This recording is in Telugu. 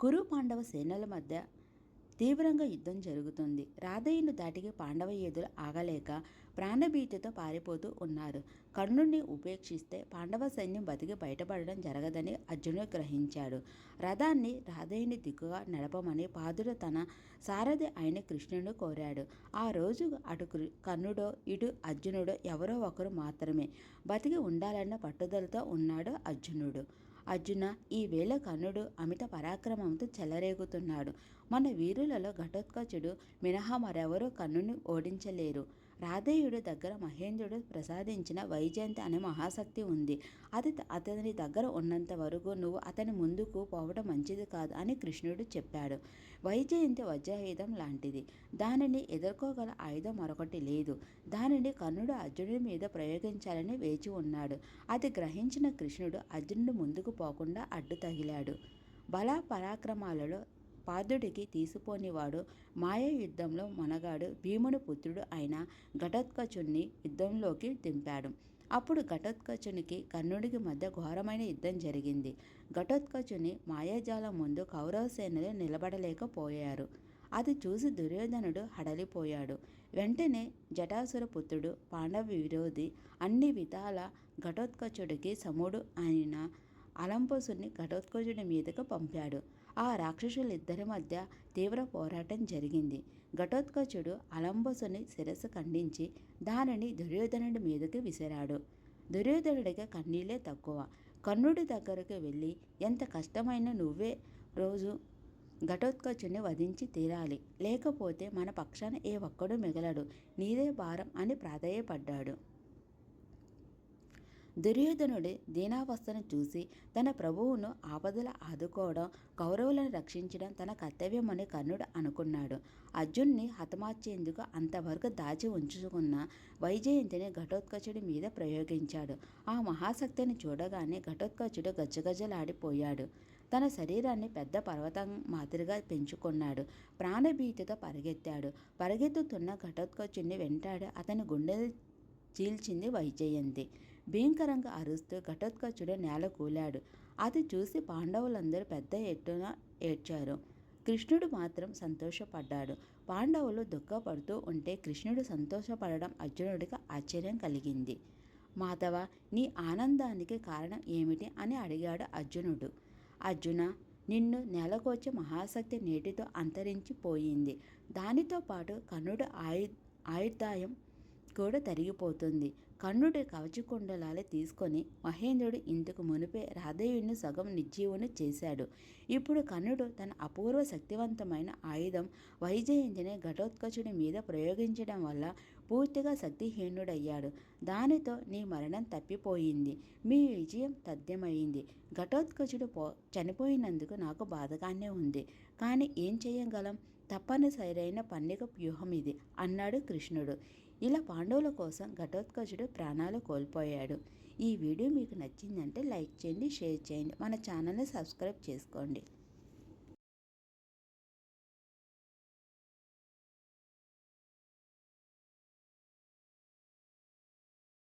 కురు పాండవ సేనల మధ్య తీవ్రంగా యుద్ధం జరుగుతుంది. రాధయ్యను దాటికి పాండవ యోధులు ఆగలేక ప్రాణభీతితో పారిపోతూ ఉన్నారు. కర్ణుడిని ఉపేక్షిస్తే పాండవ సైన్యం బతికి బయటపడడం జరగదని అర్జునుడు గ్రహించాడు. రథాన్ని రాధయ్యని దిక్కుగా నడపమని పాదుడు తన సారథి అయిన కృష్ణుడు కోరాడు. ఆ రోజు అటు కృ- కర్ణుడో ఇటు అర్జునుడో ఎవరో ఒకరు మాత్రమే బతికి ఉండాలన్న పట్టుదలతో ఉన్నాడు అర్జునుడు. అర్జున ఈ వేళ కర్ణుడు అమిత పరాక్రమంతో చెలరేగుతున్నాడు. మన వీరులలో ఘటోత్కచుడు మినహా మరెవరూ కర్ణుని ఓడించలేరు. రాధేయుడు దగ్గర మహేంద్రుడు ప్రసాదించిన వైజయంతి అనే మహాశక్తి ఉంది. అది అతని దగ్గర ఉన్నంత వరకు నువ్వు అతని ముందుకు పోవడం మంచిది కాదు అని కృష్ణుడు చెప్పాడు. వైజయంతి వజ్రాయుధం లాంటిది. దానిని ఎదుర్కోగల ఆయుధం మరొకటి లేదు. దానిని కర్ణుడు అర్జునుడి మీద ప్రయోగించాలని వేచి ఉన్నాడు. అది గ్రహించిన కృష్ణుడు అర్జునుడు ముందుకు పోకుండా అడ్డు తగిలాడు. బల పరాక్రమాలలో పాదుడికి తీసిపోనివాడు. మాయ యుద్ధంలో మనగాడు భీముని పుత్రుడు అయిన ఘటోత్కచుణ్ణి యుద్ధంలోకి దింపాడు. అప్పుడు ఘటోత్కచునికి కర్ణుడికి మధ్య ఘోరమైన యుద్ధం జరిగింది. ఘటోత్కచుని మాయాజాలం ముందు కౌరవ సేనలు నిలబడలేకపోయారు. అది చూసి దుర్యోధనుడు హడలిపోయాడు. వెంటనే జటాసుర పుత్రుడు పాండవ విరోధి అన్ని విధాల ఘటోత్కచుడికి సముడు అయిన అలంపోసుని ఘటోత్కజుడి మీదకు పంపాడు. ఆ రాక్షసులిద్దరి మధ్య తీవ్ర పోరాటం జరిగింది. ఘటోత్కచుడు అలంబసుని శిరస్సు ఖండించి దానిని దుర్యోధనుడి మీదకి విసిరాడు. దుర్యోధనుడికి కన్నీళ్ళే తక్కువ. కర్ణుడి దగ్గరకు వెళ్ళి ఎంత కష్టమైన నువ్వే రోజు ఘటోత్కచుని వధించి తీరాలి. లేకపోతే మన పక్షాన ఏ ఒక్కడు మిగలడు. నీదే భారం అని ప్రాధేయపడ్డాడు. దుర్యోధనుడి దీనావస్థను చూసి తన ప్రభువును ఆపదల ఆదుకోవడం కౌరవులను రక్షించడం తన కర్తవ్యమని కర్ణుడు అనుకున్నాడు. అర్జున్ని హతమార్చేందుకు అంతవరకు దాచి ఉంచుకున్న వైజయంతిని ఘటోత్కచుడి మీద ప్రయోగించాడు. ఆ మహాశక్తిని చూడగానే ఘటోత్కచుడు గజగజలాడిపోయాడు. తన శరీరాన్ని పెద్ద పర్వతం మాదిరిగా పెంచుకున్నాడు. ప్రాణభీతితో పరిగెత్తాడు. పరిగెత్తుతున్న ఘటోత్కచుడిని వెంటాడు అతని గుండె చీల్చింది వైజయంతి. భయంకరంగా అరుస్తూ ఘటోత్కచుడు నేల కూలాడు. అది చూసి పాండవులందరూ పెద్ద ఎత్తున ఏడ్చారు. కృష్ణుడు మాత్రం సంతోషపడ్డాడు. పాండవులు దుఃఖపడుతూ ఉంటే కృష్ణుడు సంతోషపడడం అర్జునుడికి ఆశ్చర్యం కలిగింది. మాధవ నీ ఆనందానికి కారణం ఏమిటి? అని అడిగాడు అర్జునుడు. అర్జున నిన్ను నెలకొచ్చే మహాశక్తి నేటితో అంతరించిపోయింది దానితో పాటు కర్ణుడు ఆయు ఆయుర్దాయం కూడా తరిగిపోతుంది. కర్ణుడి కవచకుండలాలే తీసుకొని మహేంద్రుడు ఇంతకు మునిపే రాధేయుడిని సగం నిర్జీవుని చేశాడు. ఇప్పుడు కర్ణుడు తన అపూర్వ శక్తివంతమైన ఆయుధం వైజయంతిని ఘటోత్కచుడి మీద ప్రయోగించడం వల్ల పూర్తిగా శక్తిహీనుడయ్యాడు. దానితో నీ మరణం తప్పిపోయింది. మీ విజయం తథ్యమైంది. ఘటోత్కచుడు పో చనిపోయినందుకు నాకు బాధగానే ఉంది. కానీ ఏం చేయగలం? తప్పనిసరైన పండుగ వ్యూహం ఇది అన్నాడు కృష్ణుడు. ఇలా పాండవుల కోసం ఘటోత్కచుడు ప్రాణాలు కోల్పోయాడు. ఈ వీడియో మీకు నచ్చిందంటే లైక్ చేయండి షేర్ చేయండి. మన ఛానల్ని సబ్స్క్రైబ్ చేసుకోండి.